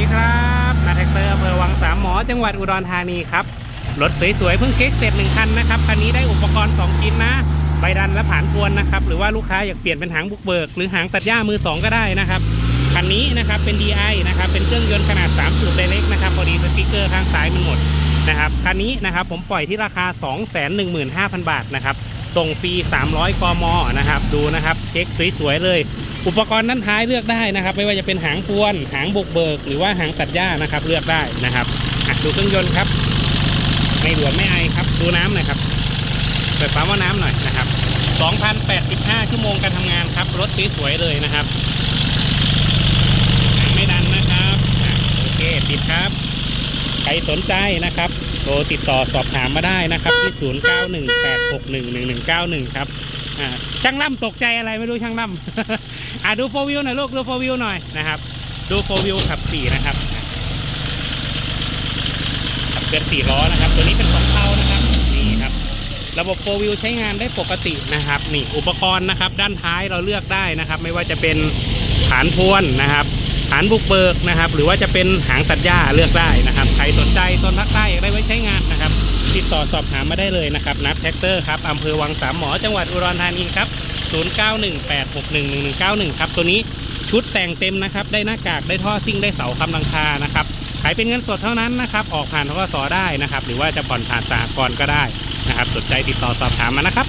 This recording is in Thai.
ดีครับนาแท็กเตอร์อำเภอวังสามหมอจังหวัดอุดรธานีครับรถสวยๆเพิ่งเช็คเสร็จหนึ่งคันนะครับคันนี้ได้อุปกรณ์2ชิ้นนะใบดันและผ่านกวนนะครับ หรือว่าลูกค้าอยากเปลี่ยนเป็นหางบุกเบิก หรือหางตัดหญ้ามือ 2 ก็ได้นะครับคันนี้นะครับเป็น DI นะครับเป็นเครื่องยนต์ขนาด3สูบไดเรกนะครับพอดีสติ๊กเกอร์ข้างซ้ายมันหมดนะครับคันนี้นะครับผมปล่อยที่ราคา 215,000 บาทนะครับส่งฟรี300 กมนะครับดูนะครับเช็คสวยๆเลย อุปกรณ์ด้นท้ายเลือกได้นะครับ ไม่ว่าจะเป็นหางพวน หางบุกเบิก หรือว่าหางตัดหญ้านะครับ เลือกได้นะครับดูเครื่องยนต์ครับไม่หลวมไม่ไอครับ ดูน้ำหน่อยครับเปิดปั๊มว่าน้ำหน่อยนะครับ2,085 ชั่วโมงการทำงานครับ รถสวยๆเลยนะครับไม่ดันนะครับโอเคปิดครับ ใครสนใจนะครับโทรติดต่อสอบถามมาได้นะครับที่ 0918611191 ครับอ่า ช่างล่ำตกใจอะไรไม่รู้ช่างล่ำอ่าดูโฟวิวหน่อยลูกดูโฟวิวหน่อยนะครับ ดูโฟวิวขับสี่นะครับขับเกินสี่ล้อนะครับ ตัวนี้เป็นของเขานะครับนี่ครับ ระบบโฟวิวใช้งานได้ปกตินะครับ นี่อุปกรณ์นะครับ ด้านท้ายเราเลือกได้นะครับ ไม่ว่าจะเป็นฐานพวนนะครับฐานบุกเบิกนะครับ หรือว่าจะเป็นหางตัดหญ้าเลือกได้นะครับ ใครสนใจต้นรักใต้ ติดต่อสอบถามมาได้เลยนะครับนัดแท็กเตอร์ครับอำเภอวังสามหมอจังหวัดอุดรธานีครับ 0918611191 ครับ ตัวนี้ชุดแต่งเต็มนะครับ ได้หน้ากากได้ท่อซิ่งได้เสาคำลังคานะครับขายเป็นเงินสดเท่านั้นนะครับ ออกผ่านทกสได้นะครับ หรือว่าจะผ่อนผ่านสากรก็ได้นะครับสนใจติดต่อสอบถามมานะครับ